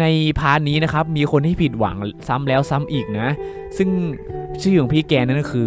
ในพาร์ทนี้นะครับมีคนที่ผิดหวังซ้ำแล้วซ้ำอีกนะ ซึ่งชื่อของพี่แกนั่นก็คือ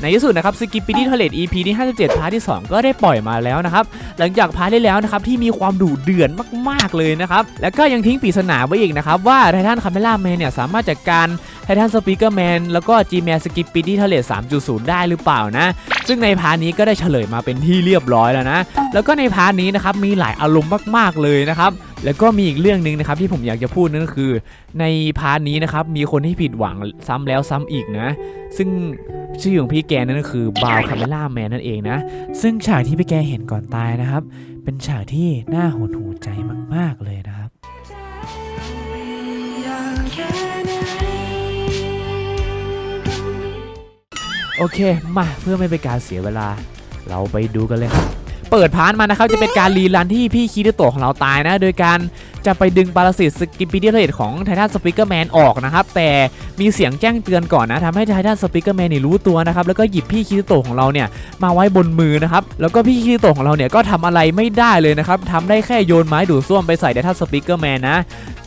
ในที่สุดนะครับสกิปปี้ดี้ทเลต EP ที่ 57 พาร์ทที่ 2 ก็ได้ปล่อยมาแล้วนะครับ หลังจากพาร์ทที่แล้วนะครับที่มีความดุเดือดมากๆเลยนะครับ แล้วก็ยังทิ้งปริศนาไว้อีกนะครับว่าไททันคาเมล่าแมนเนี่ยสามารถจัดการไททันสปีกเกอร์แมนแล้วก็ G Man สกิปปี้ดี้ทเลต 3.0 ได้หรือเปล่านะ ซึ่งในพาร์ทนี้ก็ได้เฉลยมาเป็นที่เรียบร้อยแล้วนะ แล้วก็ในพาร์ทนี้นะครับมีหลายอารมณ์มากๆเลยนะครับแล้วก็มีอีกเรื่องหนึ่งนะครับที่ผมอยากจะพูดนั่นก็คือ ในพาร์ทนี้นะครับมีคนที่ผิดหวังซ้ำแล้วซ้ำอีกนะ ซึ่ง ชื่อของพี่แกนั่นก็คือบาวคาเมล่าแมนนั่นเองนะ ซึ่งฉากที่พี่แกเห็นก่อนตายนะครับ เป็นฉากที่น่าหดหูใจมาก ๆ เลยนะครับโอเค มาเพื่อไม่เป็นการเสียเวลา เราไปดูกันเลยครับ เปิดพาร์ทมานะครับ จะเป็นการรีรันที่พี่คิริโตะของเราตายนะ โดยการ จะไปดึงปรสิตสกิปปี้เดียเลตของไททันสปิเกอร์แมนออกนะครับ แต่มีเสียงแจ้งเตือนก่อนนะทำให้ไททันสปิเกอร์แมนนี่รู้ตัวนะครับ แล้วก็หยิบพี่คิริโตะของเราเนี่ยมาไว้บนมือนะครับ แล้วก็พี่คิริโตะของเราเนี่ยก็ทำอะไรไม่ได้เลยนะครับทำได้แค่โยนไม้ดูดซ่วมไปใส่ไททันสปิเกอร์แมนนะ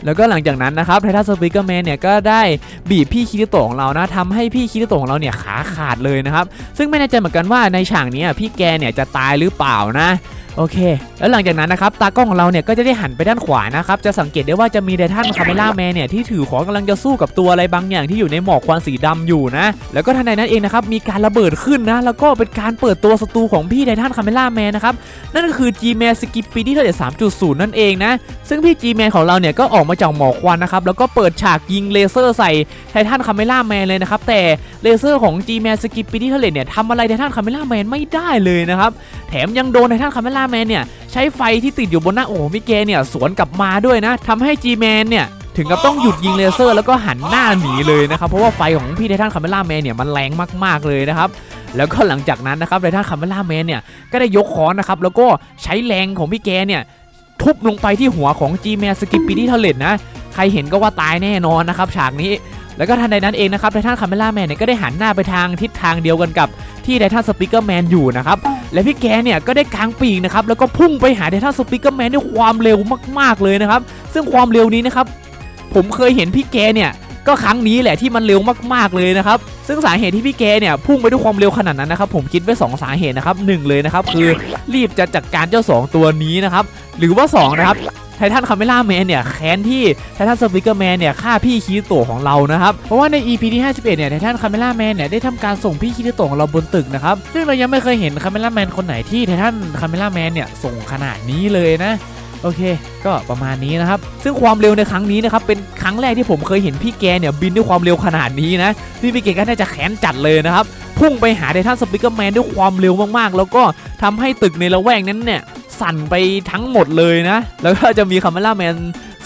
แล้วก็หลังจากนั้นนะครับไททันสปิเกอร์แมนเนี่ยก็ได้บีบพี่คิริโตะของเรานะทำให้พี่คิริโตะของเราเนี่ยขาขาดเลยนะครับ ซึ่งไม่แน่ใจเหมือนกันว่าในฉากนี้พี่แกเนี่ยจะตายหรือเปล่านะโอเค แล้วหลังจากนั้นนะครับตากล้องของเราเนี่ยก็จะได้หันไปด้านขวานะครับจะสังเกตได้ว่าจะมีไททันคาเมล่าแมนเนี่ยที่ถือของกำลังจะสู้กับตัวอะไรบางอย่างที่อยู่ในหมอกควันสีดำอยู่นะ แล้วก็ทันใดนั้นเองนะครับมีการระเบิดขึ้นนะ แล้วก็เป็นการเปิดตัวศัตรูของพี่ไททันคาเมล่าแมนนะครับนั่นก็คือ G-Man Skippy ที่เท่าไหร่3.0นั่นเองนะ ซึ่งพี่ G-Man ของเราเนี่ยก็ออกมาจากหมอกควันนะครับแล้วก็เปิดฉากยิงเลเซอร์ใส่ไททันคาเมล่าแมนเลยนะครับแต่เลเซอร์ของ G-Man Skippy ที่เท่าเนี่ยทำอะไรไททันคาเมล่าแมนไม่ได้เลยนะครับแถมยังโดนไททันคาเมล่าแมนเนี่ยใช้ไฟที่ติดอยู่บนหน้าอกของพี่เกเนี่ยสวนกลับมาด้วยนะทำให้ G-Man เนี่ยถึงกับต้องหยุดยิงเลเซอร์แล้วก็หันหน้าหนีเลยนะครับ เพราะว่าไฟของพี่ไททันคาเมล่าแมนเนี่ยมันแรงมากๆเลยนะครับแล้วก็หลังจากนั้นนะครับไททันคาเมล่าแมนเนี่ยก็ได้ยกค้อนนะครับแล้วก็ใช้แรงของพี่แกเนี่ยทุบลงไปที่หัวของ G-Man Skippy ที่เทเลตนะใครเห็นก็ว่าตายแน่นอนนะครับฉากนี้ แล้วก็ทันใดนั้นเองนะครับไททันคาเมล่าแมนเนี่ยก็ได้หันหน้าไปทางทิศทางเดียวกันกับที่ไททันสปิเกอร์แมนอยู่นะครับและพี่แกเนี่ยก็ได้กางปีกนะครับแล้วก็พุ่งไปหาไททันสปิเกอร์แมนด้วยความเร็วมากๆเลยนะครับซึ่งความเร็วนี้นะครับผมเคยเห็นพี่แกเนี่ยก็ครั้งนี้แหละที่มันเร็วมากๆเลยนะครับ ซึ่งสาเหตุที่พี่แกเนี่ยพุ่งไปด้วยความเร็วขนาดนั้นนะครับ ผมคิดไว้สองสาเหตุนะครับหนึ่งเลยนะครับ คือรีบจะจัดการเจ้าสองตัวนี้นะครับ หรือว่าสองนะครับ ไททันคาเมล่าแมนเนี่ยแค้นที่ไททันสปิเกอร์แมนเนี่ยฆ่าพี่คิริโตะของเรานะครับเพราะว่าใน EP ที่ 51 เนี่ยไททันคาเมล่าแมนเนี่ยได้ทำการส่งพี่คิริโตะของเราบนตึกนะครับซึ่งเรายังไม่เคยเห็นคาเมล่าแมนคนไหนที่ไททันคาเมล่าแมนเนี่ยส่งขนาดนี้เลยนะโอเค ก็ประมาณนี้นะครับ ซึ่งความเร็วในครั้งนี้นะครับ เป็นครั้งแรกที่ผมเคยเห็นพี่แกเนี่ยบินด้วยความเร็วขนาดนี้นะ ซึ่งพี่แกก็น่าจะแค้นจัดเลยนะครับ พุ่งไปหาไททันสปิเกอร์แมนด้วยความเร็วมากๆ แล้วก็ทำให้ตึกในละแวกนั้นเนี่ย สั่นไปทั้งหมดเลยนะ แล้วก็จะมีคาเมล่าแมน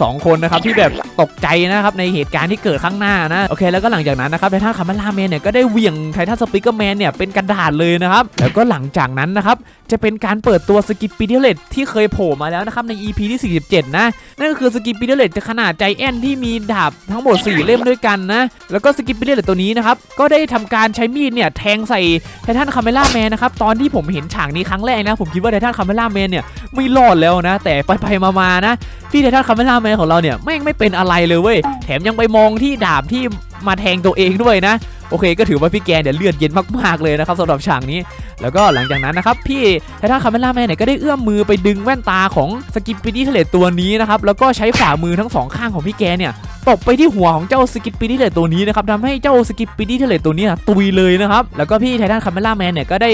สองคนนะครับที่แบบตกใจนะครับในเหตุการณ์ที่เกิดข้างหน้านะโอเคแล้วก็หลังจากนั้นนะครับไททันคาเมล่าแมนเนี่ยก็ได้เหวี่ยงไททันสปิเกอร์แมนเนี่ยเป็นกระดาษเลยนะครับแล้วก็หลังจากนั้นนะครับจะเป็นการเปิดตัวสกิปปีเดเลตที่เคยโผล่มาแล้วนะครับใน EP ที่ 47 นะนั่นก็คือสกิปปีเดเลตจะขนาดใจแอนที่มีดาบทั้งหมด 4 เล่มด้วยกันนะแล้วก็สกิปปีเดเลตตัวนี้นะครับก็ได้ทำการใช้มีดเนี่ยแทงใส่ไททันคาเมล่าแมนนะครับตอนที่ผมเห็นฉากนี้ครั้งแรกนะผมคิดว่าไททันคาเมล่าแมนเนี่ยไม่รอดแล้วนะ แต่ไปๆมาๆนะ พี่ไททันคาเมล่าแมนของเราเนี่ยแม่งไม่เป็นอะไรเลยเว้ยแถมยังไปมองที่ดาบที่มาแทงตัวเองด้วยนะโอเคก็ถือว่าพี่แกเนี่ยเลือดเย็นมากๆเลยนะครับสำหรับฉากนี้ แล้วก็หลังจากนั้นนะครับพี่ไททันคาเมล่าแมนเนี่ยก็ได้เอื้อมมือไปดึงแว่นตาของสกิปปิดี้ทเลตตัวนี้นะครับแล้วก็ใช้ฝ่ามือทั้งสองข้างของพี่แกเนี่ยตบไปที่หัวของเจ้าสกิปปิดี้ทเลตตัวนี้นะครับทำให้เจ้าสกิปปิดี้ทเลตตัวนี้ตุยเลยนะครับแล้วก็พี่ไททันคาเมล่าแมนเนี่ยก็ได้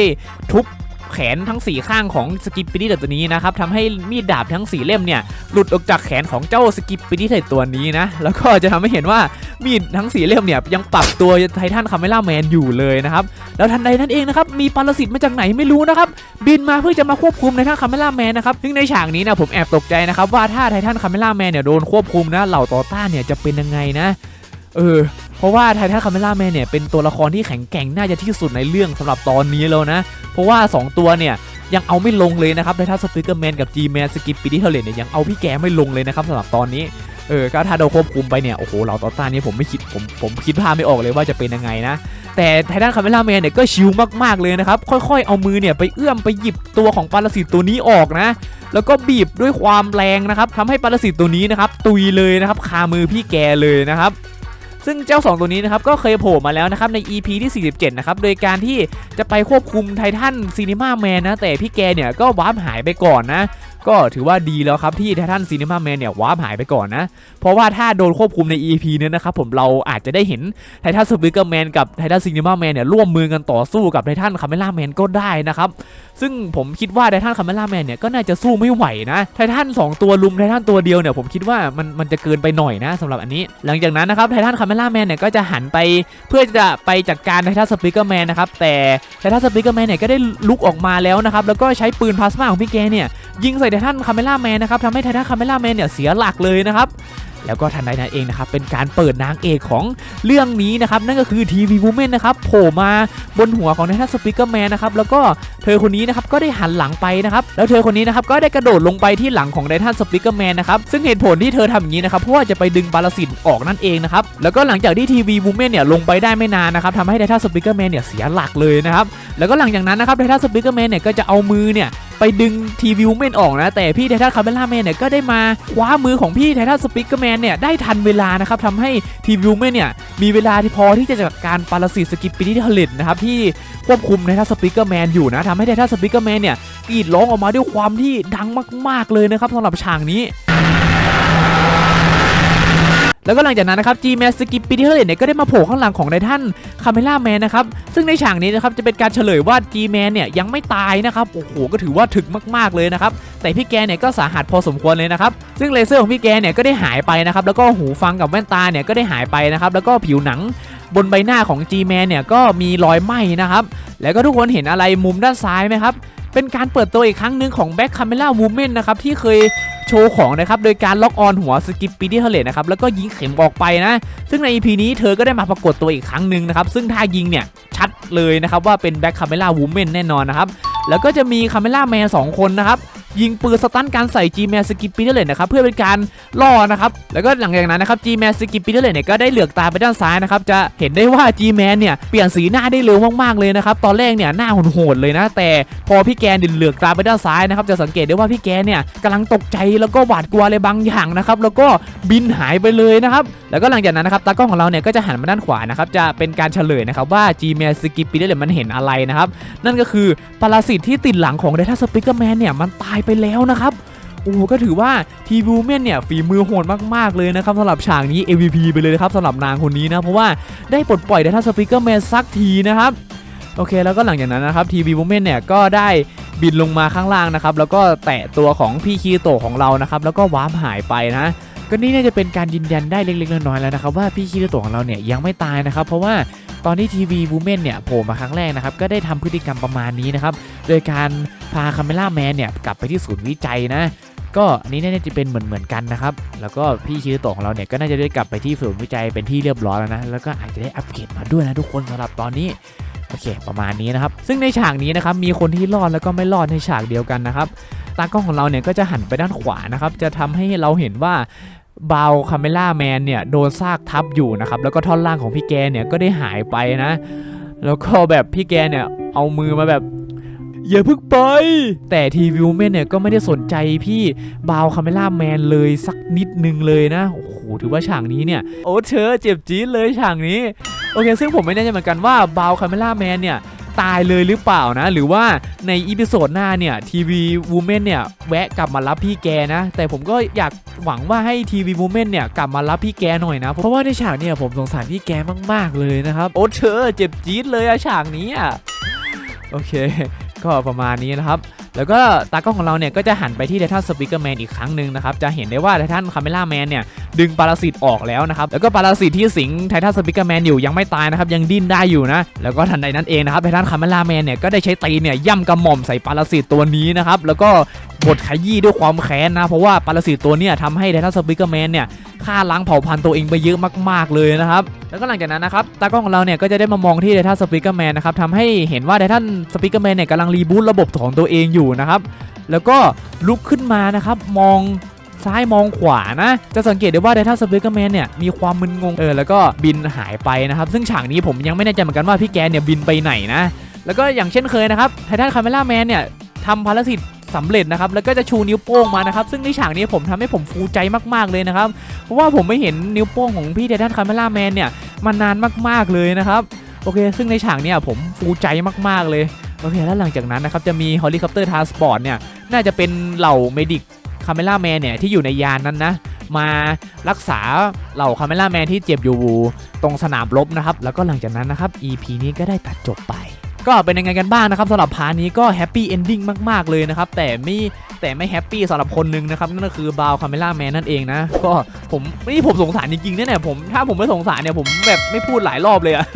ทุบ แขนทั้ง 4 ข้างของสกิปปิดี้ตัวนี้นะครับทำให้มีดดาบทั้ง 4 เล่มเนี่ยหลุดออกจากแขนของเจ้าสกิปปิดี้ตัวนี้นะแล้วก็จะทำให้เห็นว่ามีดทั้ง 4 เล่มเนี่ยยังปรับตัวไททันคาเมล่าแมนอยู่เลยนะครับแล้วทันใดนั้นเองนะครับมีปรสิตมาจากไหนไม่รู้นะครับบินมาเพื่อจะมาควบคุมในท่านคาเมล่าแมนนะครับซึ่งในฉากนี้นะผมแอบตกใจนะครับว่าถ้าไททันคาเมล่าแมนเนี่ยโดนควบคุมนะเหล่าต่อต้านเนี่ยจะเป็นยังไงนะ เออ เพราะว่าไททันคาเมล่าแมนเนี่ยเป็นตัวละครที่แข็งแกร่งน่าจะที่สุดในเรื่องสำหรับตอนนี้แล้วนะ เพราะว่า 2 ตัวเนี่ยยังเอาไม่ลงเลยนะครับไททันสปิเกอร์แมนกับ G-Man สกิปปีดี้เทเลนเนี่ยยังเอาพี่แกไม่ลงเลยนะครับสำหรับตอนนี้เออก็ถ้าโดนควบคุมไปเนี่ยโอ้โหเหล่าต่อต้านนี่ผมไม่คิดผมผมคิดภาพไม่ออกเลยว่าจะเป็นยังไงนะ แต่ไททันคาเมล่าแมนเนี่ยก็ชิลมากๆเลยนะครับ ค่อยๆ เอามือเนี่ยไปเอื้อมไปหยิบตัวของปรสิตตัวนี้ออกนะ แล้วก็บีบด้วยความแรงนะครับทำให้ปรสิตตัวนี้นะครับตุยเลยนะครับคามือพี่แกเลยนะครับ ซึ่งเจ้า 2 ตัวนี้นะครับก็เคยโผล่มาแล้วนะครับใน EP ที่ 47 นะครับโดยการที่จะไปควบคุมไททันซีนีมาแมนนะแต่พี่แกเนี่ยก็วาร์ปหายไปก่อนนะ ก็ถือว่าดีแล้วครับที่ไททันซีนีมาแมนเนี่ยว้าหายไปก่อนนะ เพราะว่าถ้าโดนควบคุมใน EP เนี้นะครับผมเราอาจจะได้เห็นไททันสปิเกอร์แมนกับไททันซีนีมาแมนเนี่ยร่วมมือกันต่อสู้กับไททันคาเมล่าแมนก็ได้นะครับ ซึ่งผมคิดว่าไททันคาเมล่าแมนเนี่ยก็น่าจะสู้ไม่ไหวนะไททัน2ตัวลุมไททันตัวเดียวเนี่ยผมคิดว่ามันมันจะเกินไปหน่อยนะสำหรับอันนี้ หลังจากนั้นนะครับไททันคาเมล่าแมนเนี่ยก็จะหันไปเพื่อจะไปจัดการไททันสปิเกอร์แมนนะครับแต่ไททันสปิเกอร์แมนเนี่ยก็ได้ลุกออกมาแล้วนะครับแล้วก็ใช้ปืนพลาสมาของพี่แกเนี่ยยิงใส่ไททันคาเมล่าแมนนะครับทำให้ไททันคาเมล่าแมนเนี่ยเสียหลักเลยนะครับแล้วก็ทันใดนั้นเองนะครับเป็นการเปิดนางเอกของเรื่องนี้นะครับนั่นก็คือทีวีวูแมนนะครับโผล่มาบนหัวของไททันสปิเกอร์แมนนะครับแล้วก็เธอคนนี้นะครับก็ได้หันหลังไปนะครับแล้วเธอคนนี้นะครับก็ได้กระโดดลงไปที่หลังของไททันสปิเกอร์แมนนะครับซึ่งเหตุผลที่เธอทำอย่างนี้นะครับเพราะว่าจะไปดึงปรสิตออกนั่นเองนะครับแล้วก็หลังจากที่ทีวีวูแมนเนี่ยลงไปได้ไม่นานนะครับทำให้ไททันสปิเกอร์แมนเนี่ยเสียหลักเลยนะครับแล้วก็หลังจากนั้นนะครับไททันสปิเกอร์แมนเนี่ยก็จะเอามือเนี่ย ไปดึงทีวิวแมนออกนะ แต่พี่ไททันคาเมล่าแมนเนี่ยก็ได้มาคว้ามือของพี่ไททันสปิกเกอร์แมนเนี่ยได้ทันเวลานะครับทำให้ทีวิวแมนเนี่ยมีเวลาที่พอที่จะจัดการปารสิตสกิปปินิทเลตนะครับที่ควบคุมไททันสปิกเกอร์แมนอยู่นะทำให้ไททันสปิกเกอร์แมนเนี่ยกรีดร้องออกมาด้วยความที่ดังมาก ๆเลยนะครับสำหรับฉากนี้ แล้วก็หลังจากนั้นนะครับ G m a s k i p p i t y เนี่ยก็ได้มาโผล่ข้างหลังของไททันคาเมล่าแมนนะครับซึ่งในฉากนี้นะครับจะเป็นการเฉลยว่า G Man เนี่ยยังไม่ตายนะครับโอ้โหก็ถือว่าถึกมากๆเลยนะครับแต่พี่แกเนี่ยก็สาหัสพอสมควรเลยนะครับซึ่งเลเซอร์ของพี่แกเนี่ยก็ได้หายไปนะครับแล้วก็หูฟังกับแว่นตาเนี่ยก็ได้หายไปนะครับแล้วก็ผิวหนังบนใบหน้าของ G Man เนี่ยก็มีรอยไหม้นะครับแล้วก็ทุกคนเห็นอะไรมุมด้านซ้ายไหมครับเป็นการเปิดตัวอีกครั้งหนึ่งของ Back Camera Movement นะครับที่เคย โชว์ของนะครับโดยการล็อกออนหัวสกิปปีดี้เทเลตนะครับแล้วก็ยิงเข็มออกไปนะ ซึ่งใน EP นี้เธอก็ได้มาปรากฏตัวอีกครั้งหนึ่งนะครับซึ่งท่ายิงเนี่ยชัดเลยนะครับว่าเป็นแบ็คคาเมล่าวูแมนแน่นอนนะครับแล้วก็จะมีคาเมล่าแมนสองคนนะครับ ยิงปืนสตันการใส่ G m a n s k i p p y ได้เลยนะครับเพื่อเป็นการล่อนะครับแล้วก็หลังจากนั้นนะครับ G m a n s k i p p y ได้เลยเนี่ยก็ได้เหลือกตาไปด้านซ้ายนะครับจะเห็นได้ว่า G Man เนี่ยเปลี่ยนสีหน้าได้เร็วมากๆเลยนะครับตอนแรกเนี่ยหน้าโหดๆเลยนะ แต่พอพี่แกนดินเหลือกตาไปด้านซ้ายนะครับจะสังเกตได้ว่าพี่แกเนี่ยกำลังตกใจแล้วก็หวาดกลัวอะไรบางอย่างนะครับแล้วก็บินหายไปเลยนะครับแล้วก็หลังจากนั้นนะครับตากล้องของเราเนี่ยก็จะหันมาด้านขวานะครับจะเป็นการเฉลยนะครับว่า G Man s k i p p y ได้เลยมันเห็นอะไรนะครับนั่นก็คือปรสิตที่ติดหลังของ Data Speaker Man เนี่ยมันตายไปแล้วนะครับโอ้โหก็ถือว่าทีวูแมนเนี่ยฝีมือโหดมากๆเลยนะครับสำหรับฉากนี้ MVP ไปเลยนะครับสำหรับนางคนนี้นะเพราะว่าได้ปลดปล่อย Data Speaker Man สักทีนะครับโอเคแล้วก็หลังจากนั้นนะครับทีวีวูแมนเนี่ยก็ได้บินลงมาข้างล่างนะครับแล้วก็แตะตัวของพี่คีโตของเรานะครับแล้วก็วาร์ปหายไปนะก็นี่น่าจะเป็นการยืนยันได้เล็กๆน้อยๆแล้วนะครับว่าพี่คีโตของเราเนี่ยยังไม่ตายนะครับเพราะว่าตอนที่ทีวีวูแมนเนี่ยโผล่มาครั้งแรกนะครับก็ได้ทำพฤติกรรมประมาณนี้นะครับโดยการ พาคาเมล่าแมนเนี่ยกลับไปที่ศูนย์วิจัยนะ ก็อันนี้น่าจะเป็นเหมือนเหมือนกันนะครับ แล้วก็พี่คิโตะของเราเนี่ยก็น่าจะได้กลับไปที่ศูนย์วิจัยเป็นที่เรียบร้อยแล้วนะ แล้วก็อาจจะได้อัปเกรดมาด้วยนะทุกคนสำหรับตอนนี้โอเค ประมาณนี้นะครับ ซึ่งในฉากนี้นะครับ มีคนที่รอดแล้วก็ไม่รอดในฉากเดียวกันนะครับ ตากล้องของเราเนี่ยก็จะหันไปด้านขวานะครับ จะทำให้เราเห็นว่าบาวคาเมล่าแมนเนี่ยโดนซากทับอยู่นะครับ แล้วก็ท่อนล่างของพี่แกเนี่ยก็ได้หายไปนะ แล้วก็แบบพี่แกเนี่ยเอามือมาแบบ อย่าเพึ่งไป แต่ทีวิวแมนเนี่ยก็ไม่ได้สนใจพี่บาวคาเมล่าแมนเลยสักนิดนึงเลยนะ โอ้โห ถือว่าฉากนี้เนี่ย โอ้เธอเจ็บจี๊ดเลยฉากนี้ โอเค ซึ่งผมไม่แน่ใจเหมือนกันว่าบาวคาเมล่าแมนเนี่ยตายเลยหรือเปล่านะ หรือว่าในอีพิโซดหน้าเนี่ยทีวีวูแมนเนี่ยแวะกลับมารับพี่แกนะ แต่ผมก็อยากหวังว่าให้ทีวีวูแมนเนี่ยกลับมารับพี่แกหน่อยนะ เพราะว่าในฉากเนี่ยผมสงสารพี่แกมาก ๆ เลยนะครับ โอ้เธอเจ็บจี๊ดเลยอะฉากนี้อะโอเค ก็ประมาณนี้นะครับ แล้วก็ตากล้องของเราเนี่ยก็จะหันไปที่ไททันสปีกเกอร์แมนอีกครั้งหนึ่งนะครับ จะเห็นได้ว่าไททันคาเมล่าแมนเนี่ยดึงปรสิตออกแล้วนะครับ แล้วก็ปรสิตที่สิงไททันสปีกเกอร์แมนอยู่ยังไม่ตายนะครับ ยังดิ้นได้อยู่นะ แล้วก็ทันใดนั้นเองนะครับไททันคาเมล่าแมนเนี่ยก็ได้ใช้ตีเนี่ยย่ำกระหม่อมใส่ปรสิตตัวนี้นะครับ แล้วก็บดขยี้ด้วยความแค้นนะ เพราะว่าปรสิตตัวเนี่ยทำให้ไททันสปีกเกอร์แมนเนี่ย ฆ่าล้างเผ่าพันธุ์ตัวเองไปเยอะมาก ๆ เลยนะครับ แล้วก็หลังจากนั้นนะครับ ตากล้องของเราเนี่ยก็จะได้มามองที่ไททันสปีกเกอร์แมนนะครับทำให้เห็นว่าไททันสปีกเกอร์แมนเนี่ยกำลังรีบูตระบบของตัวเองอยู่นะครับ แล้วก็ลุกขึ้นมานะครับ มองซ้ายมองขวานะ จะสังเกตได้ว่าไดทันสเปกแมนเนี่ยมีความมึนงงเออแล้วก็บินหายไปนะครับ ซึ่งฉากนี้ผมยังไม่แน่ใจเหมือนกันว่าพี่แกเนี่ยบินไปไหนนะ แล้วก็อย่างเช่นเคยนะครับไททันคาเมล่าแมนเนี่ยทำภารกิจ สำเร็จนะครับแล้วก็จะชูนิ้วโป้งมานะครับซึ่งในฉากนี้ผมทำให้ผมฟูใจมากๆเลยนะครับเพราะว่าผมไม่เห็นนิ้วโป้งของพี่ไททันคาเมล่าแมนเนี่ยมานานมากๆเลยนะครับโอเค ซึ่งในฉากเนี่ยผมฟูใจมากๆเลยโอเคแล้วหลังจากนั้นนะครับจะมีเฮลิคอปเตอร์ทาร์สปอร์ตเนี่ยน่าจะเป็นเหล่าเมดิกคาเมล่าแมนเนี่ยที่อยู่ในยานนั้นนะมารักษาเหล่าคาเมล่าแมนที่เจ็บอยู่ตรงสนามรบนะครับแล้วก็หลังจากนั้นนะครับ EP นี้ก็ได้ตัดจบไป ก็เป็นยังไงกันบ้างนะครับสำหรับพาร์ทนี้ก็แฮปปี้เอนดิ้งมากๆเลยนะครับแต่ไม่แต่ไม่แฮปปี้สำหรับคนหนึ่งนะครับนั่นก็คือบาวคาเมล่าแมนนั่นเองนะก็ผมนี่ผมสงสารจริงๆนะเนี่ยผมถ้าผมไม่สงสารเนี่ยผมแบบไม่พูดหลายรอบเลยอะ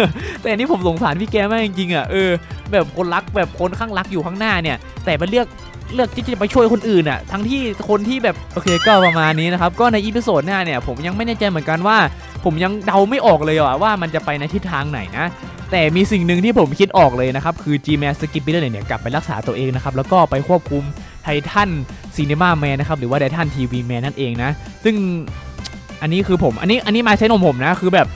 แต่นี่ผมสงสารพี่แกมากจริงๆอะเออแบบคนรักแบบคนข้างรักอยู่ข้างหน้าเนี่ย แต่ไปเลือกเลือกที่จะไปช่วยคนอื่นอะ ทั้งที่คนที่แบบโอเคก็ประมาณนี้นะครับ ก็ในอีพิโซดหน้าเนี่ยผมยังไม่แน่ใจเหมือนกันว่า ผมยังเดาไม่ออกเลยอะว่ามันจะไปในทิศทางไหนนะ แต่มีสิ่งหนึ่งที่ผมคิดออกเลยนะครับ คือ G-Man Skip b i l l e r เนี่ยกลับไปรักษาตัวเองนะครับ แล้วก็ไปควบคุมไททันซีนีมาแมนนะครับ หรือว่าไททันทีวีแมนนั่นเองนะ ซึ่งอันนี้คือผมอันนี้อันนี้มาเซนของผมนะ คือแบบ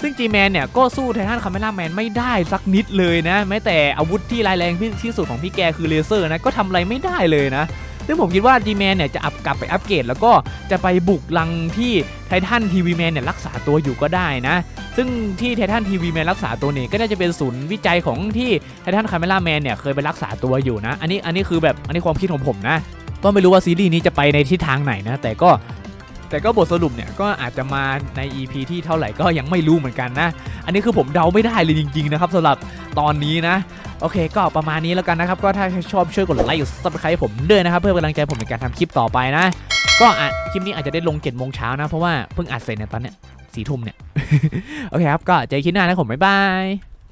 ซึ่ง G-Man เนี่ยก็สู้ไททันคาเมล่าแมนไม่ได้สักนิดเลยนะแม้แต่อาวุธที่ร้ายแรงที่ที่สุดของพี่แกคือเลเซอร์นะก็ทำอะไรไม่ได้เลยนะ ซึ่งผมคิดว่า G-Man เนี่ยจะอัพกลับไปอัปเกรดแล้วก็จะไปบุกลังที่ไททันทีวีแมนเนี่ยรักษาตัวอยู่ก็ได้นะ ซึ่งที่ไททันทีวีแมนรักษาตัวเนี่ยก็น่าจะเป็นศูนย์วิจัยของที่ไททันคาเมล่าแมนเนี่ยเคยไปรักษาตัวอยู่นะ อันนี้อันนี้คือแบบอันนี้ความคิดของผมนะ ก็ไม่รู้ว่าซีรีส์นี้จะไปในทิศทางไหนนะ แต่ก็ แต่ก็บทสรุปเนี่ยก็อาจจะมาใน EP ที่เท่าไหร่ก็ยังไม่รู้เหมือนกันนะ อันนี้คือผมเดาไม่ได้เลยจริงๆนะครับสำหรับตอนนี้นะ โอเค ก็ประมาณนี้แล้วกันนะครับ ก็ถ้าชอบช่วยกดไลค์กดซับสไครต์ผมด้วยนะครับ เพื่อเป็นกำลังใจผมในการทำคลิปต่อไปนะ ก็อะคลิปนี้อาจจะได้ลง7จ็ดโมงเช้านะเพราะว่าเพิ่งอัดเสร็จเนี่ยตอนเนี้ยสี่ทุ่มเนี่ยโอเคครับก็เจอคลิปหน้านะผมบ๊ายบาย